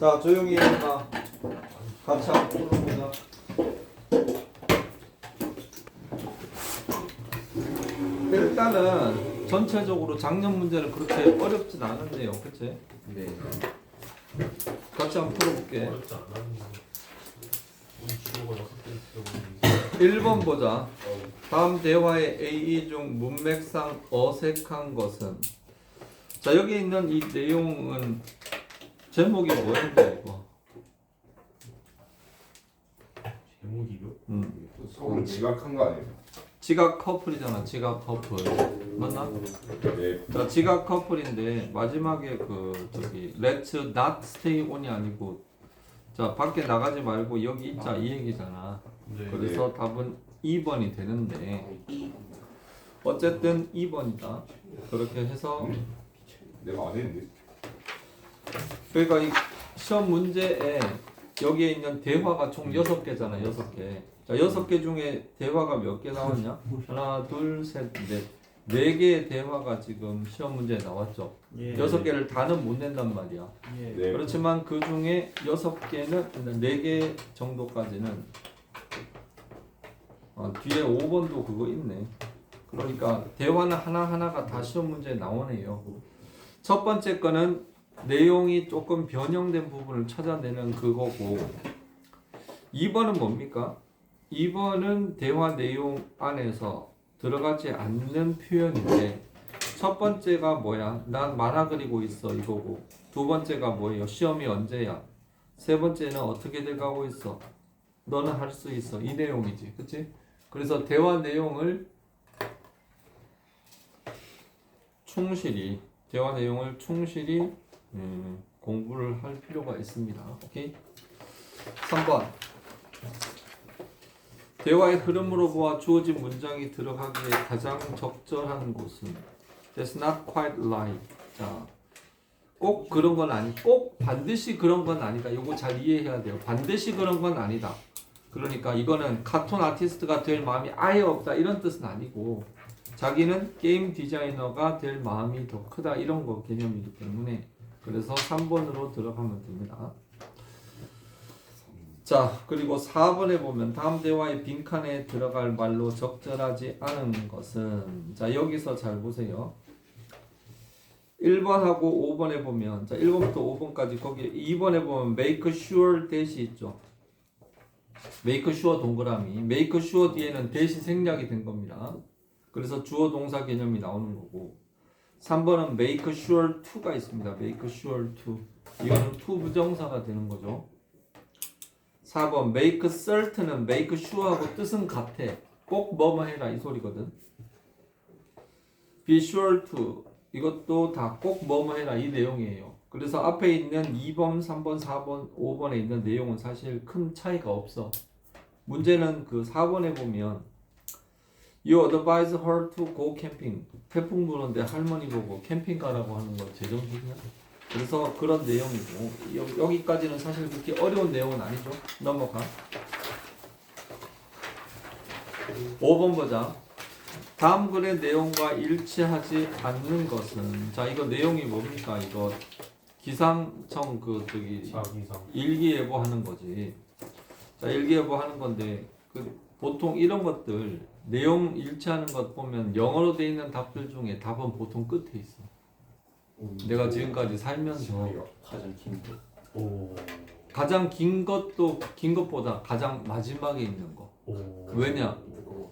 자 조용히 해봐 같이 한번 풀어보자 일단은 전체적으로 작년 문제는 그렇게 어렵진 않은데요 그치? 네. 같이 한번 풀어볼게 어렵지 않아. 우리 주어가 여섯 개 있어. 1번 보자 다음 대화의 A 중 문맥상 어색한 것은 자 여기 있는 이 내용은 제목이 뭐였는데 이거 제목이요? 음. 서울 지각한 거 아니에요? 지각 커플이잖아 지각 커플 맞나? 네. 자 지각 커플인데 마지막에 그 저기 Let's not stay on이 아니고 자 밖에 나가지 말고 여기 있자 이 얘기잖아 네. 그래서 답은 2번이 되는데 어쨌든 2번이다 그렇게 해서 내가 안 했는데. 그러니까 이 시험 문제에 여기에 있는 대화가 총 6개잖아 6개 자 6개 중에 대화가 몇 개 나왔냐? 하나 둘 셋 넷 네 개의 대화가 지금 시험 문제에 나왔죠 예. 여섯 개를 다는 못 낸단 말이야 예. 네. 그렇지만 그 중에 여섯 개는 네 개 정도까지는 어, 뒤에 5번도 그거 있네. 그러니까 대화는 하나 하나가 다 시험 문제에 나오네요. 첫 번째 거는 내용이 조금 변형된 부분을 찾아내는 그거고 2번은 뭡니까? 2번은 대화 내용 안에서 들어가지 않는 표현인데 첫 번째가 뭐야? 난 만화 그리고 있어 이거고 두 번째가 뭐예요? 시험이 언제야? 세 번째는 어떻게 돼가고 있어? 너는 할 수 있어 이 내용이지 그치? 그래서 대화 내용을 충실히 대화 내용을 충실히 음, 공부를 할 필요가 있습니다 오케이? 3번 대화의 흐름으로 보아 주어진 문장이 들어가기에 가장 적절한 곳은 That's not quite right. 자, 꼭 그런 건 아니, 꼭 반드시 그런 건 아니다. 이거 잘 이해해야 돼요. 반드시 그런 건 아니다. 그러니까 이거는 카톤 아티스트가 될 마음이 아예 없다 이런 뜻은 아니고 자기는 게임 디자이너가 될 마음이 더 크다 이런 거 개념이기 때문에 그래서 3번으로 들어가면 됩니다. 자 그리고 4번에 보면 다음 대화의 빈칸에 들어갈 말로 적절하지 않은 것은 자 여기서 잘 보세요. 1번하고 5번에 보면 자 1번부터 5번까지 거기 2번에 보면 make sure 대시 있죠. make sure 동그라미 make sure 뒤에는 대시 생략이 된 겁니다. 그래서 주어 동사 개념이 나오는 거고 3번은 make sure to가 있습니다. make sure to 이거는 to 부정사가 되는 거죠. 4번 make certain은 make sure하고 뜻은 같아. 꼭 뭐뭐 해라 이 소리거든. be sure to 이것도 다 꼭 뭐뭐 해라 이 내용이에요. 그래서 앞에 있는 2번, 3번, 4번, 5번에 있는 내용은 사실 큰 차이가 없어. 문제는 그 4번에 보면 You advise her to go camping. 태풍 부는데 할머니 보고 캠핑 가라고 하는 건 제정신이야. 그래서 그런 내용이고 여, 여기까지는 사실 그렇게 어려운 내용은 아니죠. 넘어가. 5번 보자. 다음 글의 내용과 일치하지 않는 것은 자 이거 내용이 뭡니까 이거 기상청 그 저기 자기상. 일기예보 하는 거지. 자 일기예보 하는 건데 그 보통 이런 것들 내용 일치하는 것 보면 영어로 돼 있는 답들 중에 답은 보통 끝에 있어. 내가 지금까지 살면서 가장 긴 거. 오. 가장 긴 것도 긴 것보다 가장 마지막에 있는 거. 오. 왜냐?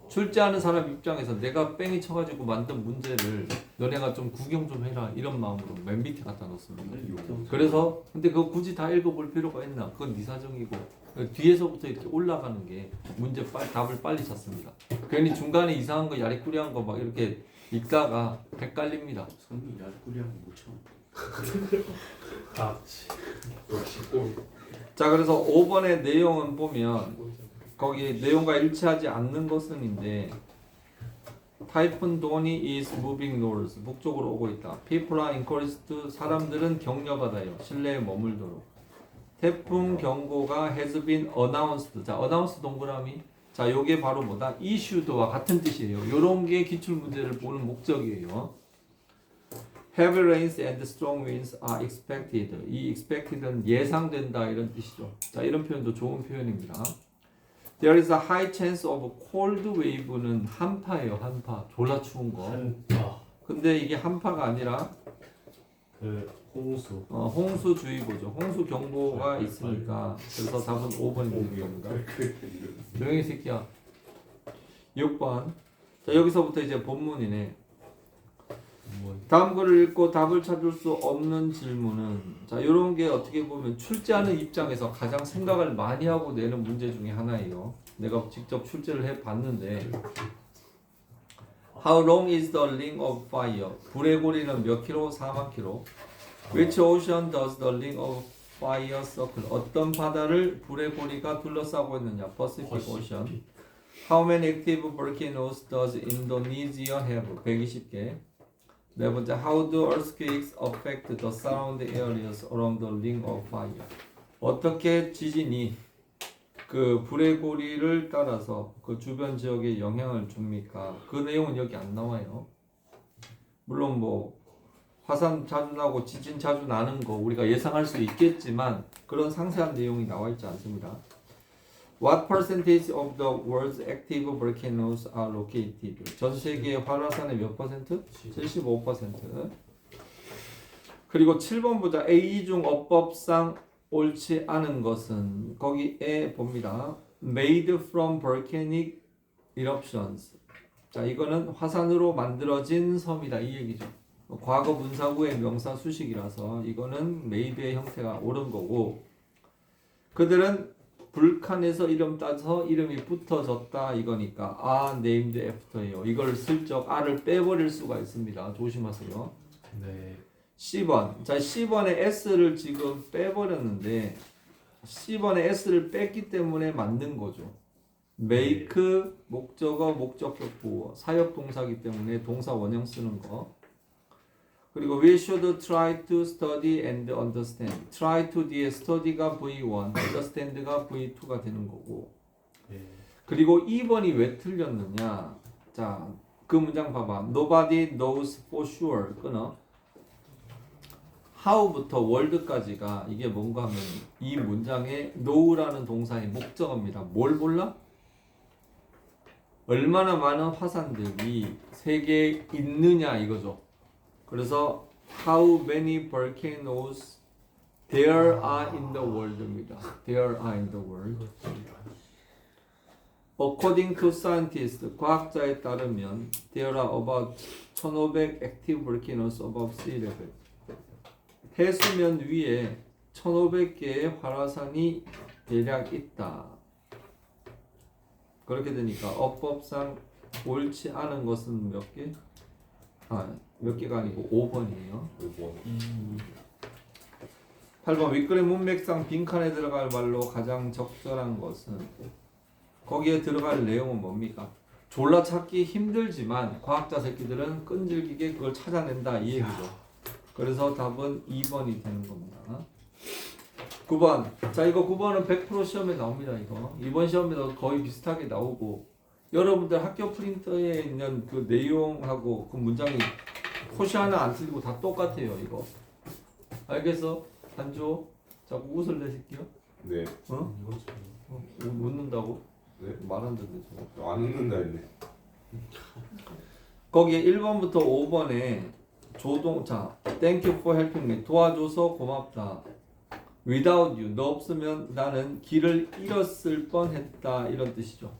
출제하는 사람 입장에서 내가 뺑이 쳐가지고 만든 문제를 너네가 좀 구경 좀 해라 이런 마음으로 맨 밑에 갖다 놓습니다. 그래서 근데 그거 굳이 다 읽어볼 필요가 있나? 그건 네 사정이고 뒤에서부터 이렇게 올라가는 게 문제 빨 답을 빨리 찾습니다. 괜히 중간에 이상한 거 야리꾸리한 거 막 이렇게 읽다가 헷갈립니다. 성이 얄꾸리하고 못 쳐. 꼴. 자 그래서 5번의 내용은 보면 거기 내용과 일치하지 않는 것은인데 타이푼 도니 is moving north 북쪽으로 오고 있다. People are encouraged 사람들은 격려받아요. 실내에 머물도록. 태풍 경고가 has been announced. 자 announce 동그라미. 자 요게 바로 뭐다? issued와 같은 뜻이에요. 요런 게 기출 문제를 보는 목적이에요. Heavy rains and strong winds are expected. 이 expected는 예상된다 이런 뜻이죠. 자, 이런 표현도 좋은 표현입니다. There is a high chance of cold wave는 한파예요, 한파. 졸라 추운 거. 한파 근데 이게 한파가 아니라 그 홍수 어, 홍수주의보죠. 홍수 경보가 있으니까. 그래서 답은 5번이 되는 겁니다. 조용히 새끼야. 6번. 자, 여기서부터 이제 본문이네. 뭐 다음 글을 읽고 답을 찾을 수 없는 질문은 자, 이런 게 어떻게 보면 출제하는 입장에서 가장 생각을 많이 하고 내는 문제 중에 하나예요. 내가 직접 출제를 해 봤는데 How long is the ring of fire? 불의 고리는 몇 킬로? 4만 킬로. Which ocean does the ring of fire circle? 어떤 바다를 불의 고리가 둘러싸고 있느냐? Pacific Ocean. How many active volcanoes does Indonesia have? 120개. 네 번째, How do earthquakes affect the surrounding areas around the ring of fire? 어떻게 지진이 그 불의 고리를 따라서 그 주변 지역에 영향을 줍니까? 그 내용은 여기 안 나와요. 물론 뭐 화산 자주 나고 지진 자주 나는 거 우리가 예상할 수 있겠지만 그런 상세한 내용이 나와 있지 않습니다. What percentage of the world's active volcanoes are located? 전 세계의 활화산의 몇 퍼센트? 75%. 그리고 7번 보자. A 중 어법상 옳지 않은 것은 거기에 봅니다. Made from volcanic eruptions. 자, 이거는 화산으로 만들어진 섬이다 이 얘기죠. 과거 문사구의 명사 수식이라서 이거는 made의 형태가 옳은 거고 그들은 불칸에서 이름 따서 이름이 붙어졌다 이거니까 아 named after예요. 이걸 슬쩍 r을 빼버릴 수가 있습니다. 조심하세요. 네 10번. 자, 10번에 s를 지금 빼버렸는데 10번에 s를 뺐기 때문에 만든 거죠. make 목적어 목적격 보어 사역 동사기 때문에 동사 원형 쓰는 거. 그리고 we should try to study and understand. try to 뒤에 study가 V1, understand가 V2가 되는 거고. 네. 그리고 2번이 왜 틀렸느냐? 자, 그 문장 봐봐. Nobody knows for sure. 끊어. how부터 word까지가 이게 뭔가 하면 이 문장의 know라는 동사의 목적어입니다. 뭘 몰라? 얼마나 많은 화산들이 세계에 있느냐 이거죠. 그래서 how many volcanoes there are in the world입니다. there are in the world. According to scientists, 과학자에 따르면 there are about 1,500 active volcanoes above sea level. 해수면 위에 1,500개의 활화산이 대략 있다. 그렇게 되니까 어법상 옳지 않은 것은 몇 개? 아, 몇 개가 아니고 5번이에요. 8번 윗글의 문맥상 빈칸에 들어갈 말로 가장 적절한 것은 거기에 들어갈 내용은 뭡니까? 졸라 찾기 힘들지만 과학자 새끼들은 끈질기게 그걸 찾아낸다 이 얘기죠. 그래서 답은 2번이 되는 겁니다. 9번. 자, 이거 9번은 100% 시험에 나옵니다, 이거. 이번 시험에도 거의 비슷하게 나오고 여러분들 학교 프린터에 있는 그 내용하고 그 문장이 표시 하나 안 틀리고 다 똑같아요, 이거. 알겠어? 한조. 자꾸 웃을래 새끼야? 네. 어? 어? 웃- 웃는다고? 네? 말안 듣네 저거. 안 웃는다 했네. 거기에 1번부터 5번에 조동자 Thank you for helping me 도와줘서 고맙다 Without you 너 없으면 나는 길을 잃었을 뻔했다 이런 뜻이죠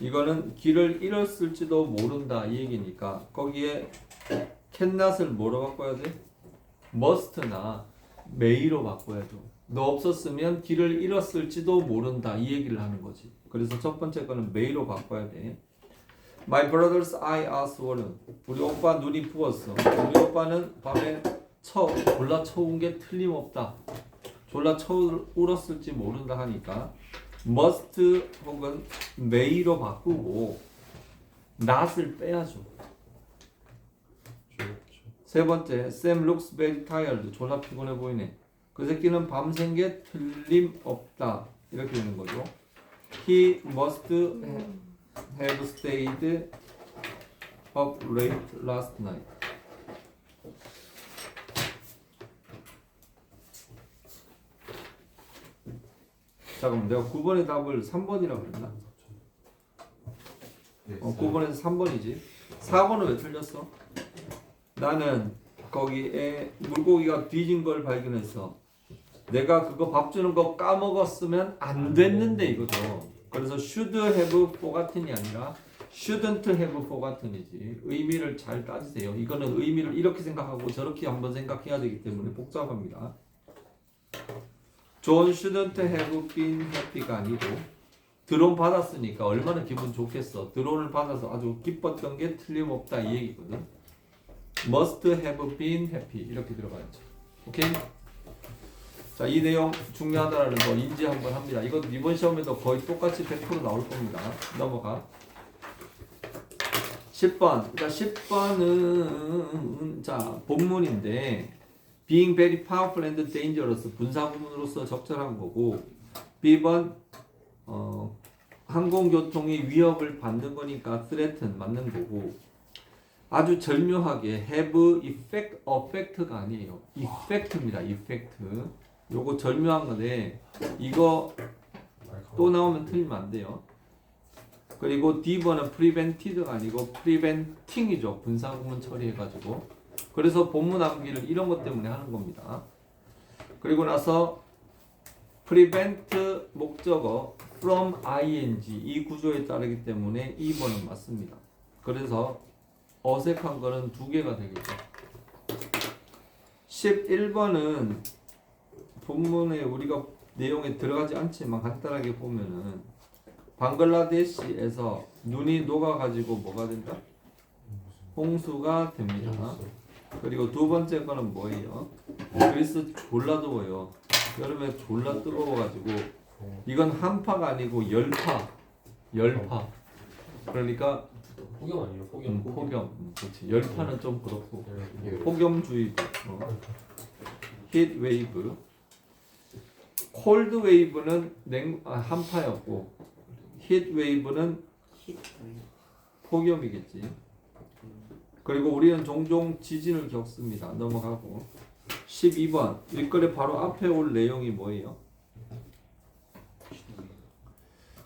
이거는 길을 잃었을지도 모른다 이 얘기니까 거기에 cannot을 뭐로 바꿔야 돼? must나 may로 바꿔야죠 너 없었으면 길을 잃었을지도 모른다 이 얘기를 하는 거지 그래서 첫 번째 거는 may로 바꿔야 돼 My brother's eye are swollen. 우리 오빠 눈이 부었어. 우리 오빠는 밤에 쳐 졸라 쳐운 게 틀림없다. 졸라 쳐 울었을지 모른다 하니까 must 혹은 may로 바꾸고 not을 빼야죠. 세 번째, Sam looks very tired. 졸라 피곤해 보이네. 그 새끼는 밤샌 게 틀림없다. 이렇게 되는 거죠. He must have stayed up late last night. 잠깐만 내가 9번의 답을 3번이라고 그랬나? 네. 어, 9번에서 3번이지. 4번은 왜 틀렸어? 나는 거기에 물고기가 뒤진 걸 발견했어. 내가 그거 밥 주는 거 까먹었으면 안 됐는데 이거죠. 그래서 should have forgotten이 아니라 shouldn't have forgotten이지. 의미를 잘 따지세요. 이거는 의미를 이렇게 생각하고 저렇게 한번 생각해야 되기 때문에 복잡합니다. John shouldn't have been happy가 아니고 드론 받았으니까 얼마나 기분 좋겠어. 드론을 받아서 아주 기뻤던 게 틀림없다 이 얘기거든. Must have been happy 이렇게 들어가야죠. 오케이? 자, 이 내용 중요하다라는 거 인지 한번 합니다. 이건 이번 시험에도 거의 똑같이 100% 나올 겁니다. 넘어가. 10번. 자, 10번은 자, 본문인데 being very powerful and dangerous 분사구문으로서 적절한 거고 B번 어, 항공교통이 위협을 받는 거니까 threaten 맞는 거고 아주 절묘하게 have effect, effect가 아니에요. effect입니다. effect. 요거 절묘한 건데 이거 또 나오면 틀리면 안 돼요. 그리고 D번은 prevented가 아니고 preventing이죠. 분사구문 처리해가지고. 그래서 본문 암기를 이런 것 때문에 하는 겁니다. 그리고 나서 prevent 목적어 from ing 이 구조에 따르기 때문에 2번은 맞습니다. 그래서 어색한 거는 두 개가 되겠죠. 11번은 본문에 우리가 내용에 들어가지 않지만 간단하게 보면은 방글라데시에서 눈이 녹아가지고 뭐가 된다? 홍수가 됩니다. 그리고 두 번째 거는 뭐예요? 그리스 졸라 더워요. 여름에 졸라 뜨거워가지고 이건 한파가 아니고 열파, 열파. 그러니까 폭염 아니에요? 폭염. 음, 폭염, 음, 그렇지. 열파는 좀 그렇고 네. 폭염주의보, 어. 히트 웨이브, 콜드 웨이브는 냉 아, 한파였고 히트 웨이브는 폭염이겠지. 그리고 우리는 종종 지진을 겪습니다. 넘어가고 12번 일거리 바로 앞에 올 내용이 뭐예요?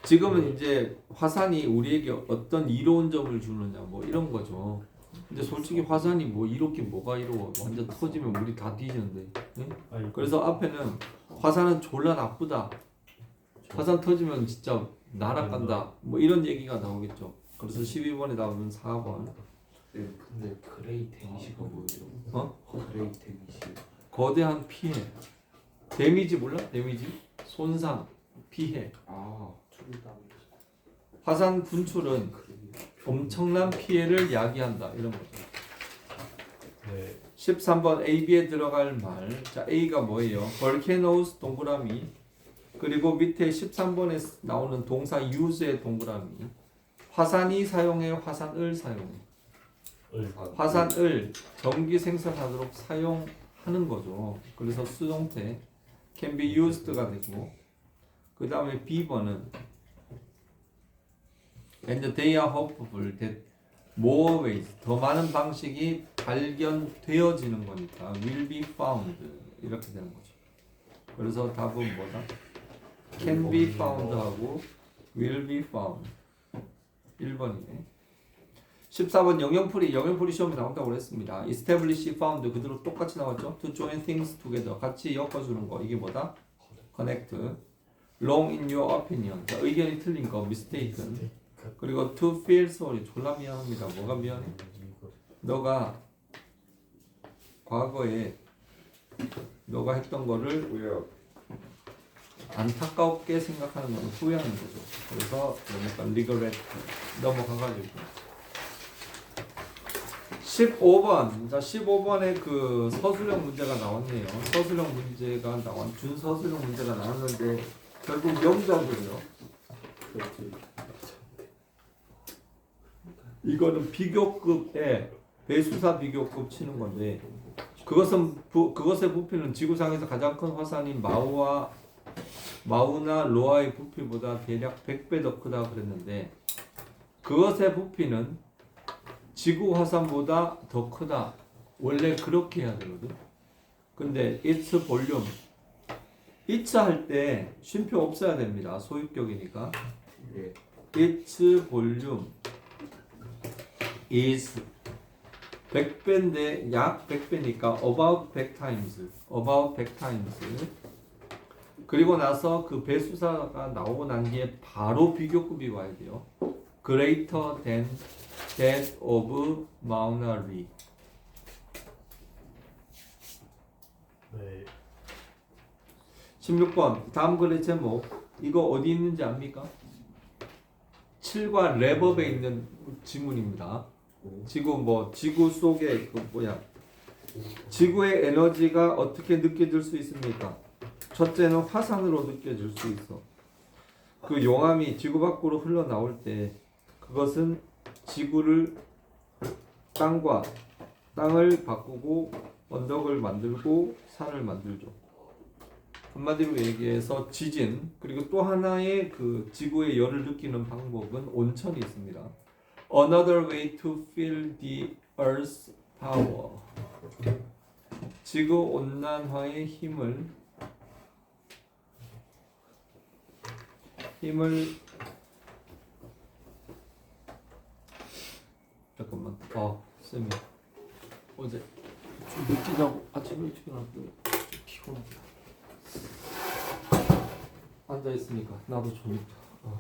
지금은 이제 화산이 우리에게 어떤 이로운 점을 주느냐 뭐 이런 거죠. 근데 솔직히 화산이 뭐 이롭게 뭐가 이로워 완전 터지면 우리 다 뒤지는데. 응? 아니, 그래서 앞에는 화산은 졸라 나쁘다. 화산 터지면 진짜 날아간다. 뭐 이런 얘기가 나오겠죠. 그래서 12번에 나오면 4번. 네, 근데 그레이 데미지가 뭐예요? 어? 그레이 데미지. 거대한 피해. 데미지 몰라? 데미지? 손상, 피해. 아, 둘다 화산 분출은. 엄청난 피해를 야기한다. 이런 거죠. 네. 13번 A, B에 들어갈 말. 자, A가 뭐예요? volcanoes 동그라미. 그리고 밑에 13번에 나오는 동사 use의 동그라미. 화산이 사용해, 화산을 사용해. 을. 화산을 전기 생산하도록 사용하는 거죠. 그래서 수동태 can be used가 되고 그 다음에 B번은 and they are hopeful that more ways 더 많은 방식이 발견되어지는 거니까 will be found 이렇게 되는 거죠. 그래서 답은 뭐다? can be found 하고 will be found 1번이네. 14번 영영풀이 영영풀이 시험에 나온다고 그랬습니다. establish found 그대로 똑같이 나왔죠. to join things together 같이 엮어주는 거 이게 뭐다? connect. wrong in your opinion 자, 의견이 틀린 거 mistaken. 그리고 to feel sorry 졸라 미안합니다. 뭐가 미안해? 너가 과거에 너가 했던 거를? 안타깝게 생각하는 건 후회하는 거죠. 그래서 약간 regret 넘어가가지고 15번 자 15번에 그 서술형 문제가 나왔네요. 서술형 문제가 나왔 준서술형 문제가 나왔는데 결국 명작이에요. 이거는 비교급에 배수사 비교급 치는 건데 그것은 부, 그것의 부피는 지구상에서 가장 큰 화산인 마우와 마우나 로아의 부피보다 대략 100배 더 크다 그랬는데 그것의 부피는 지구 화산보다 더 크다. 원래 그렇게 해야 되거든. 근데 its volume it's 할 때 쉼표 없어야 됩니다. 소유격이니까. 예. its volume is 100배인데 약 100배니까 about 100 times. about 100 times. 그리고 나서 그 배수사가 나오고 난 뒤에 바로 비교급이 와야 돼요. Greater than that of Maunari. 네. 16번 다음 글의 제목 이거 어디 있는지 압니까? 7과 랩업에 있는 지문입니다. 지구 뭐 지구 속에 그 뭐야 지구의 에너지가 어떻게 느껴질 수 있습니까? 첫째는 화산으로 느껴질 수 있어. 그 용암이 지구 밖으로 흘러나올 때 그것은 지구를 땅과 땅을 바꾸고 언덕을 만들고 산을 만들죠. 한마디로 얘기해서 지진 그리고 또 하나의 그 지구의 열을 느끼는 방법은 온천이 있습니다. Another way to feel the Earth's power. 지구 온난화의 힘을 힘을 잠깐만. 어, 쌤이 어제 좀 늦게 자고 아침에 일찍 일어났더니 좀 피곤하다. 앉아 있으니까 나도 좀. 어.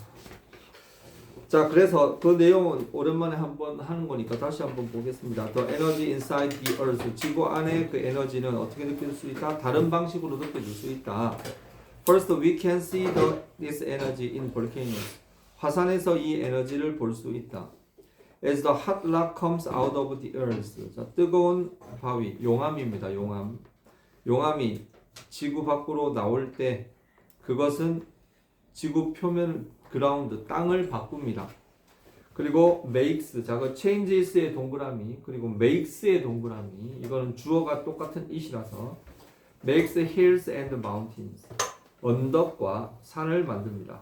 자, 그래서 그 내용은 오랜만에 한번 하는 거니까 다시 한번 보겠습니다. The energy inside the earth. 지구 안에 그 에너지는 어떻게 느낄 수 있다? 다른 방식으로 느껴질 수 있다. First, we can see the, this energy in volcanoes. 화산에서 이 에너지를 볼 수 있다. As the hot rock comes out of the earth. 자, 뜨거운 바위, 용암입니다. 용암. 용암이 지구 밖으로 나올 때 그것은 지구 표면 그라운드 땅을 바꿉니다. 그리고 makes 자 그 changes의 동그라미 그리고 makes의 동그라미 이거는 주어가 똑같은 it이라서 makes hills and mountains 언덕과 산을 만듭니다.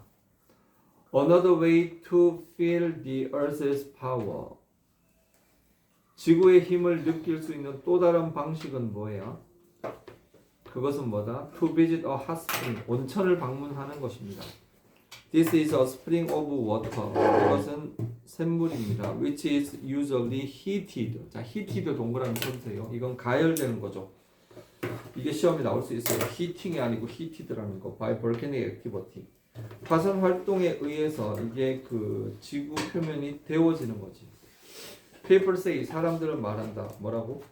Another way to feel the earth's power 지구의 힘을 느낄 수 있는 또 다른 방식은 뭐예요? 그것은 뭐다? To visit a hot spring 온천을 방문하는 것입니다. This is a spring of water. 이것은 샘물입니다. Which is usually heated. 자, heated 동그라미 쳐주세요. 이건 가열되는 거죠. 이게 시험에 나올 수 있어요. heating이 아니고 heated라는 거. by volcanic activity. 화산 활동에 의해서 이게 그 지구 표면이 데워지는 거지. People say 사람들은 말한다. 뭐라고?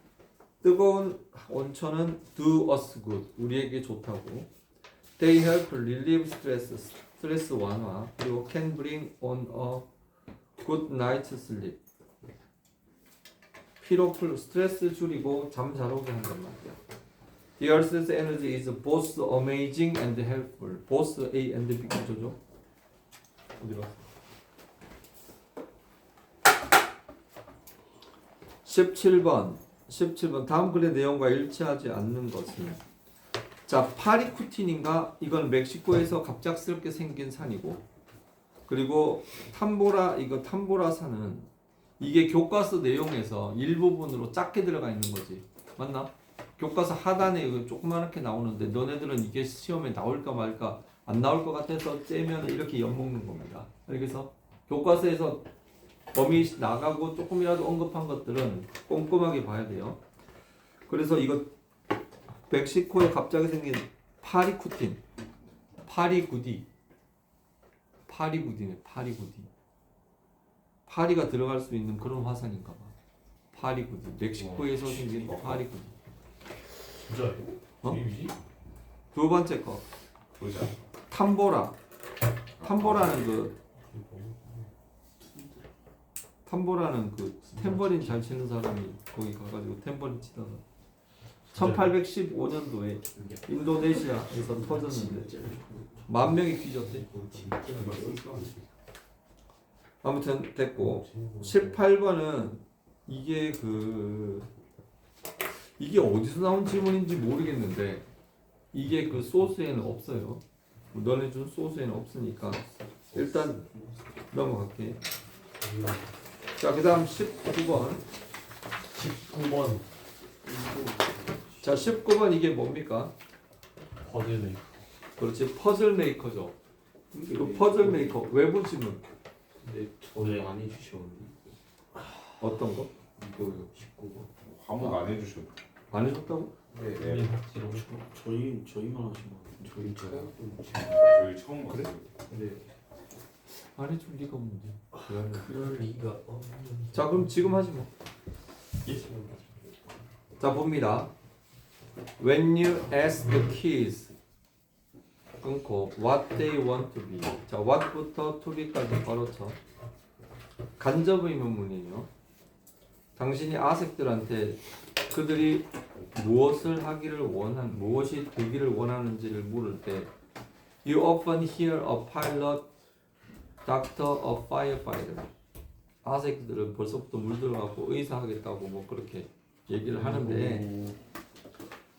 뜨거운 온천은 do us good. 우리에게 좋다고. They help relieve stress. 스트레스 완화. 그리고 can bring on a good night's sleep. 피로 풀 스트레스 줄이고 잠 잘 오게 한단 말이야. The Earth's energy is both amazing and helpful. Both A and B 구조죠. 어디 갔어? 17번 17번 다음 글의 내용과 일치하지 않는 것은 자 파리쿠틴인가 이건 멕시코에서 갑작스럽게 생긴 산이고 그리고 탐보라 이거 탐보라 산은 이게 교과서 내용에서 일부분으로 작게 들어가 있는 거지 맞나? 교과서 하단에 이거 조그맣게 나오는데 너네들은 이게 시험에 나올까 말까 안 나올 것 같아서 째면 이렇게 엿먹는 겁니다. 그래서 교과서에서 범위 나가고 조금이라도 언급한 것들은 꼼꼼하게 봐야 돼요. 그래서 이거 멕시코에 갑자기 생긴 파리쿠틴, 파리구디, 파리구디네, 파리구디. 파리가 들어갈 수 있는 그런 화산인가 봐. 파리구디. 멕시코에서 생긴 파리구디. 어? 이미지? 두 번째 거. 보자. 탐보라. 탐보라는 그 탐보라는 그 탬버린 잘 치는 사람이 거기 가가지고 탬버린 치다가 1815년도에 인도네시아에서 터졌는데 만 명이 뒤졌대. 아무튼 됐고 18번은 이게 그 이게 어디서 나온 질문인지 모르겠는데 이게 그 소스에는 없어요. 너네 준 소스에는 없으니까 일단 넘어갈게. 자, 그다음 19번. 19번 자, 19번 이게 뭡니까? 버드네 그렇지 퍼즐 메이커죠. 이거 퍼즐 메이커 외부 지문 근데 안 해주셨는데 어떤 거? 이거요 19번 화목 안 해주셔도. 안 해줬다고? 네 네. 확실히 저희 저희만 하신 거 저희 처음 저희 처음 봤어요. 네 안 해줄 리가 없는데. 그럴 리가 없는 자 그럼 지금 하지 뭐. 예. 자 봅니다. When you ask the kids 끊고 what they want to be. 자 what부터 to be까지 바로 쳐. 간접 의문문이에요. 당신이 아색들한테 그들이 무엇을 하기를 원한 무엇이 되기를 원하는지를 물을 때 You often hear a pilot, doctor, a firefighter. 아색들은 벌써부터 물들어가고 의사 하겠다고 뭐 그렇게 얘기를 하는데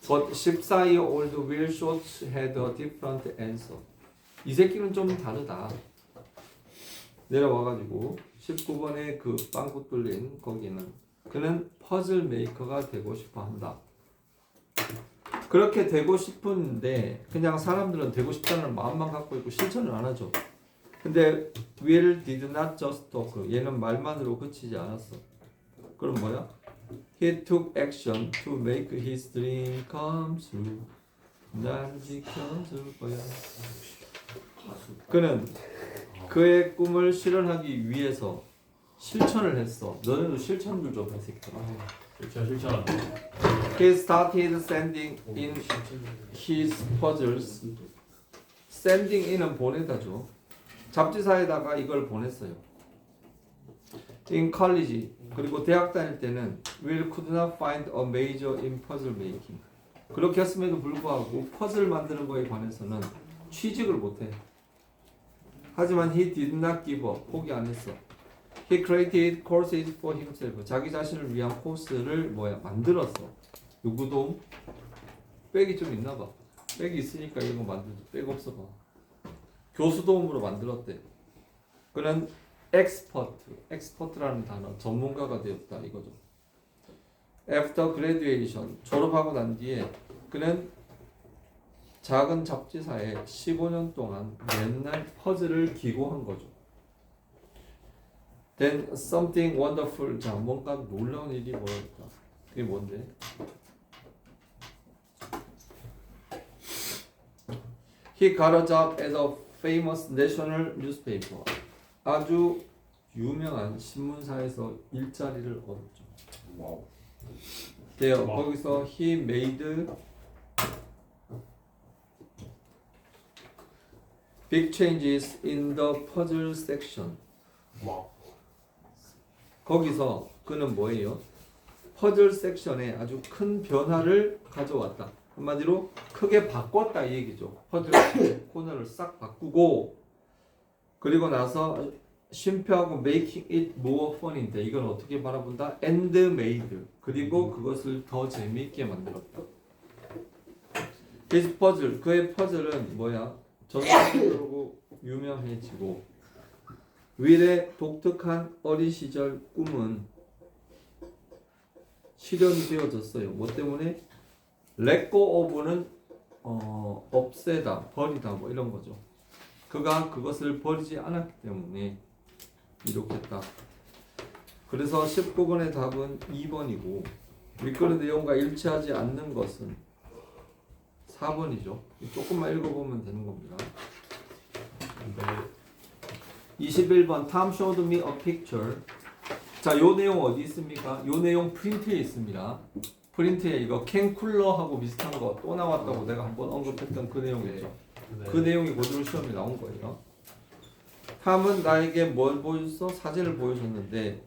But 14year old Will Schultz had a different answer. 이 새끼는 좀 다르다. 내려와가지고 19번에 그 빵꾸 뚫린 거기는 그는 퍼즐 메이커가 되고 싶어 한다. 그렇게 되고 싶은데 그냥 사람들은 되고 싶다는 마음만 갖고 있고 실천을 안 하죠. 근데 Will did not just talk. 얘는 말만으로 그치지 않았어. 그럼 뭐야? He took action to make his dream come true. 날 지켜줄 거야. 그는 그의 꿈을 실현하기 위해서 실천을 했어. 너네도 실천을 좀 해, 새끼들아. 실천 실천. He started sending in his puzzles. sending in은 보내다죠. 잡지사에다가 이걸 보냈어요. In college 그리고 대학 다닐 때는 Will could not find a major in puzzle making. 그렇게 했음에도 불구하고 퍼즐 만드는 거에 관해서는 취직을 못해. 하지만 he did not give up. 포기 안 했어. He created courses for himself. 자기 자신을 위한 코스를 뭐야 만들었어. 누구 도움? 백이 좀 있나 봐. 백이 있으니까 이런 거 만들지. 백 없어 봐. 교수 도움으로 만들었대. 그는 엑스퍼트, 엑스퍼트라는 단어, 전문가가 되었다 이거죠. After graduation, 졸업하고 난 뒤에 그는 작은 잡지사에 15년 동안 맨날 퍼즐을 기고한 거죠. Then something wonderful, 자 뭔가 놀라운 일이 뭐였다. 그게 뭔데? He got a job as a famous national newspaper. 아주 유명한 신문사에서 일자리를 얻었죠. 와우. 돼요. 와. 거기서 he made big changes in the puzzle section. 와. 거기서 그는 뭐예요? 퍼즐 섹션에 아주 큰 변화를 가져왔다. 한마디로 크게 바꿨다 이 얘기죠. 퍼즐 코너를 싹 바꾸고 그리고 나서 쉼표하고 making it more fun인데 이건 어떻게 바라본다? and made 그리고 그것을 더 재미있게 만들었다. his 퍼즐 그의 퍼즐은 뭐야? 전통적으로 유명해지고 윌의 독특한 어린 시절 꿈은 실현이 되어졌어요. 뭐 때문에? 레고 오브는 어, 없애다, 버리다 뭐 이런 거죠. 그가 그것을 버리지 않았기 때문에 이렇겠다. 그래서 19번의 답은 2번이고 윗글의 내용과 일치하지 않는 것은 4번이죠. 조금만 읽어보면 되는 겁니다. 네. 21번 Tom showed me a picture. 자, 요 내용 어디 있습니까? 요 내용 프린트에 있습니다. 프린트에 이거 캔 쿨러하고 비슷한 거 또 나왔다고 내가 한번 언급했던 그 내용이죠. 네. 그 내용이 그대로 시험에 나온 거예요. 탐은 나에게 뭘 보여줬어? 사진을 보여줬는데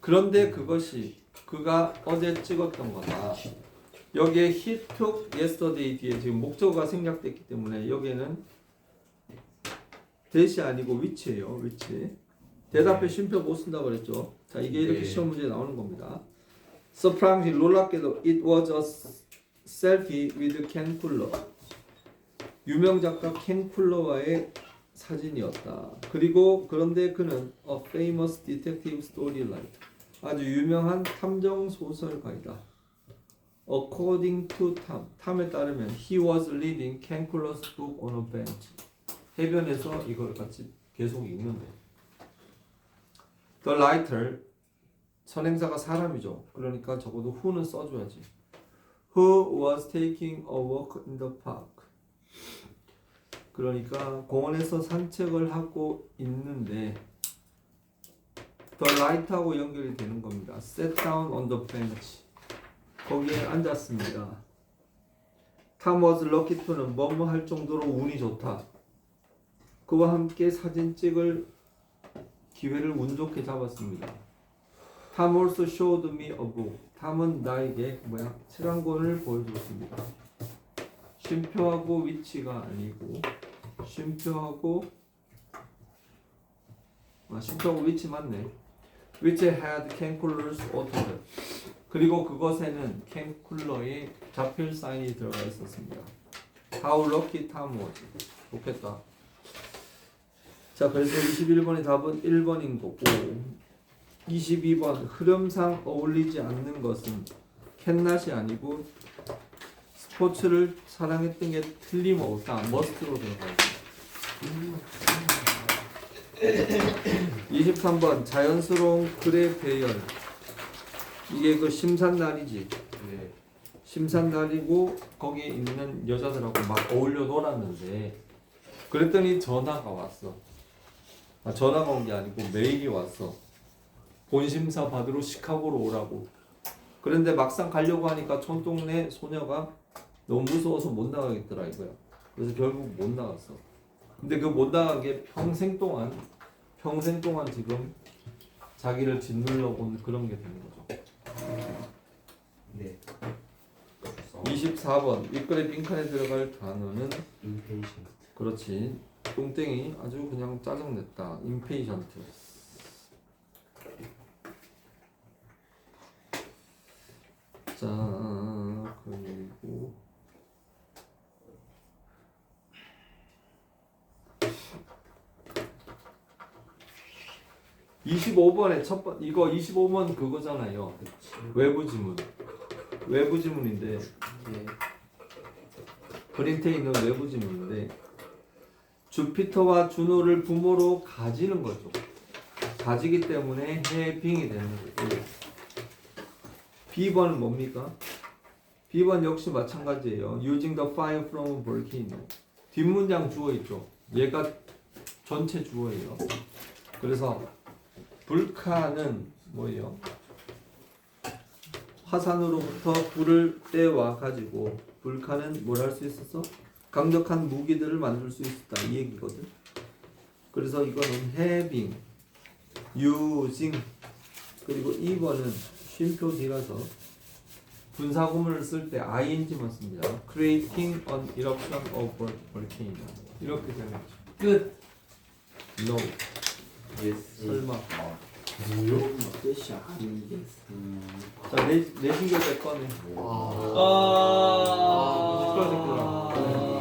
그런데 그것이 그가 어제 찍었던 거다. 여기에 he took yesterday 뒤에 지금 목적어가 생략됐기 때문에 여기에는 대시 아니고 위치예요. 위치. 대답에 쉼표 못 쓴다고 그랬죠. 자 이게 이렇게 네. 시험 문제 나오는 겁니다. 서프랑시 놀랍게도 it was a selfie with Ken Cooler. 유명 작가 켄 쿨러와의 사진이었다. 그리고 그런데 그는 a famous detective story writer. 아주 유명한 탐정 소설가이다. According to Tom, 탐에 따르면 he was reading Canculus book on a bench. 해변에서 이걸 같이 계속 읽는데. The writer 선행사가 사람이죠. 그러니까 적어도 who는 써줘야지. Who was taking a walk in the park. 그러니까 공원에서 산책을 하고 있는데 the right하고 연결이 되는 겁니다. Sat down on the bench. 거기에 앉았습니다. Tom was lucky to는 뭐뭐 할 정도로 운이 좋다. 그와 함께 사진 찍을 기회를 운 좋게 잡았습니다. Tom also showed me a book. 탐은 나에게 뭐야 책한 권을 보여주었습니다. 쉼표하고 위치가 아니고 쉼표하고 아 쉼표하고 위치 맞네. Which had Canculler's author. 그리고 그것에는 캔쿨러의 자필 사인이 들어가 있었습니다. How lucky Tom was. 좋겠다. 자, 그래서 21번의 답은 1번인 거고 22번 흐름상 어울리지 않는 것은 캔낫이 아니고 스포츠를 사랑했던 게 틀림없다. 머스트로 들어가죠. 23번 자연스러운 글의 배열 이게 그 심산날이지 네. 심산날이고 거기에 있는 여자들하고 막 어울려 놀았는데 그랬더니 전화가 왔어 아, 전화가 온 게 아니고 메일이 왔어. 본심사 받으러 시카고로 오라고. 그런데 막상 가려고 하니까 촌 동네 소녀가 너무 무서워서 못 나가겠더라 이거야. 그래서 결국 못 나갔어. 근데 그 못 나간 게 평생 동안 평생 동안 지금 자기를 짓눌러 온 그런 게 되는 거죠. 네. 24번. 윗글의 빈칸에 들어갈 단어는 impatient. 그렇지 똥땡이 아주 그냥 짜증냈다. 임페이션트. 자 그리고 (25번에) 첫 번 이거 (25번) 그거잖아요. 외부 지문. 외부 지문인데 네. 그린트에 있는 외부 지문인데 주피터와 주노를 부모로 가지는 거죠. 가지기 때문에 해빙이 되는 거고. B번은 뭡니까? B번 역시 마찬가지예요. Using the fire from volcano. 뒷문장 주어 있죠. 얘가 전체 주어예요. 그래서 불카는 뭐예요? 화산으로부터 불을 떼와 가지고 불카는 뭘 할 수 있었어? 강력한 무기들을 만들 수 있었다 이 얘기거든. 그래서 이거는 having, using 그리고 2번은 쉼표 뒤라서 분사구문을 쓸 때 ing만 씁니다. creating an eruption of volcano 이렇게 되는. 끝. No. Yes. 설마. 뭐요? 뜻이 아닌데. 자, 내, 내신교 때 꺼내. 아. 시끄러, 시끄러.